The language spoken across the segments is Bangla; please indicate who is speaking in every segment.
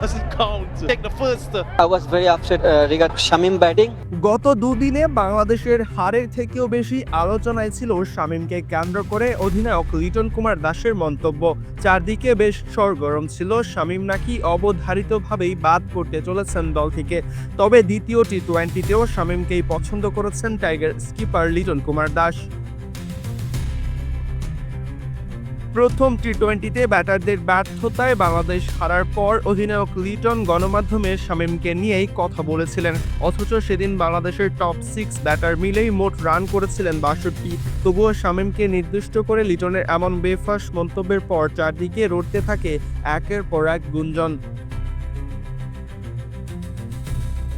Speaker 1: doesn't count. Take the first.
Speaker 2: I was very upset uh, regarding Shamim batting.
Speaker 3: গত দুদিনে বাংলাদেশের হারের থেকেও বেশি আলোচনায় ছিল শামীমকে কেন্দ্র করে অধিনায়ক লিটন কুমার দাসের মন্তব্য চারদিকে বেশ সরগরম ছিল শামীম নাকি অবধারিতভাবেই বাদ করতে চলেছেন দল থেকে তবে দ্বিতীয় টি টোয়েন্টিতেও শামীমকেই পছন্দ করেছেন টাইগার স্কিপার লিটন কুমার দাস প্রথম টি টোয়েন্টিতে ব্যাটারদের ব্যর্থতায় বাংলাদেশ হারার পর অধিনায়ক লিটন গণমাধ্যমে শামীমকে নিয়েই কথা বলেছিলেন। অথচ সেদিন বাংলাদেশের টপ সিক্স ব্যাটার মিলেই মোট রান করেছিলেন বাষট্টি। তবুও শামীমকে নির্দিষ্ট করে লিটনের এমন বেফাস মন্তব্যের পর চারদিকে রটতে থাকে একের পর এক গুঞ্জন।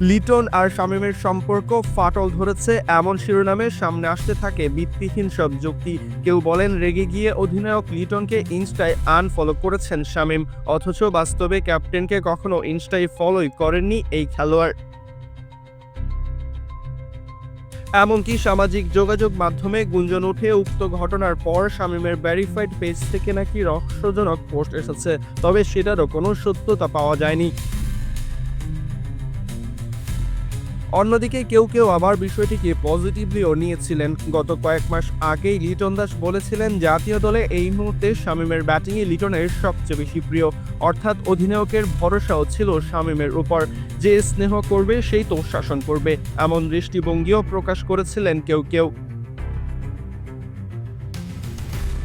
Speaker 3: লিটন আর শামীমের সম্পর্ক ফাটল ধরেছে এমন শিরোনামে সামনে আসতে থাকে ভিত্তিহীন সব যুক্তি। কেউ বলেন রেগে গিয়ে অধিনায়ক লিটনকে ইনস্টায় আনফলো করেছেন শামীম, অথচ বাস্তবে ক্যাপ্টেনকে কখনো ইনস্টায় ফলোই করেননি এই খেলোয়াড়। এমনকি সামাজিক যোগাযোগ মাধ্যমে গুঞ্জন উঠে উক্ত ঘটনার পর শামীমের ভ্যারিফাইড পেজ থেকে নাকি রহস্যজনক পোস্ট এসেছে, তবে সেটারও কোনো সত্যতা পাওয়া যায়নি। অন্যদিকে কেউ কেউ আবার বিষয়টিকে পজিটিভলিও নিয়েছিলেন। গত কয়েক মাস আগেই লিটন দাস বলেছিলেন, জাতীয় দলে এই মুহূর্তে শামীমের ব্যাটিংয়ে লিটনের সবচেয়ে বেশি প্রিয়। অর্থাৎ অধিনায়কের ভরসাও ছিল শামীমের উপর। যে স্নেহ করবে, সেই তো শাসন করবে। এমন দৃষ্টিভঙ্গিও প্রকাশ করেছিলেন কেউ কেউ।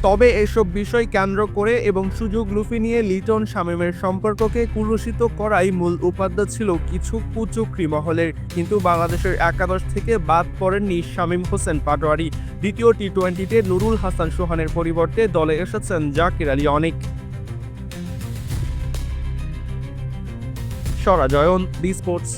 Speaker 3: তবে এসব বিষয় কেন্দ্র করে এবং সুযোগ লুফি নিয়ে লিটন শামীমের সম্পর্ককে কুলুষিত করাই মূল উপাদ্য ছিল কিছু কুচক্রি মহলের কিন্তু বাংলাদেশের একাদশ থেকে বাদ পড়েননি শামীম হোসেন পাটোয়ারি। দ্বিতীয় টি টোয়েন্টিতে নুরুল হাসান সোহানের পরিবর্তে দলে এসেছেন জাকির আলী অনেক। সরাজয়ন ডি স্পোর্টস।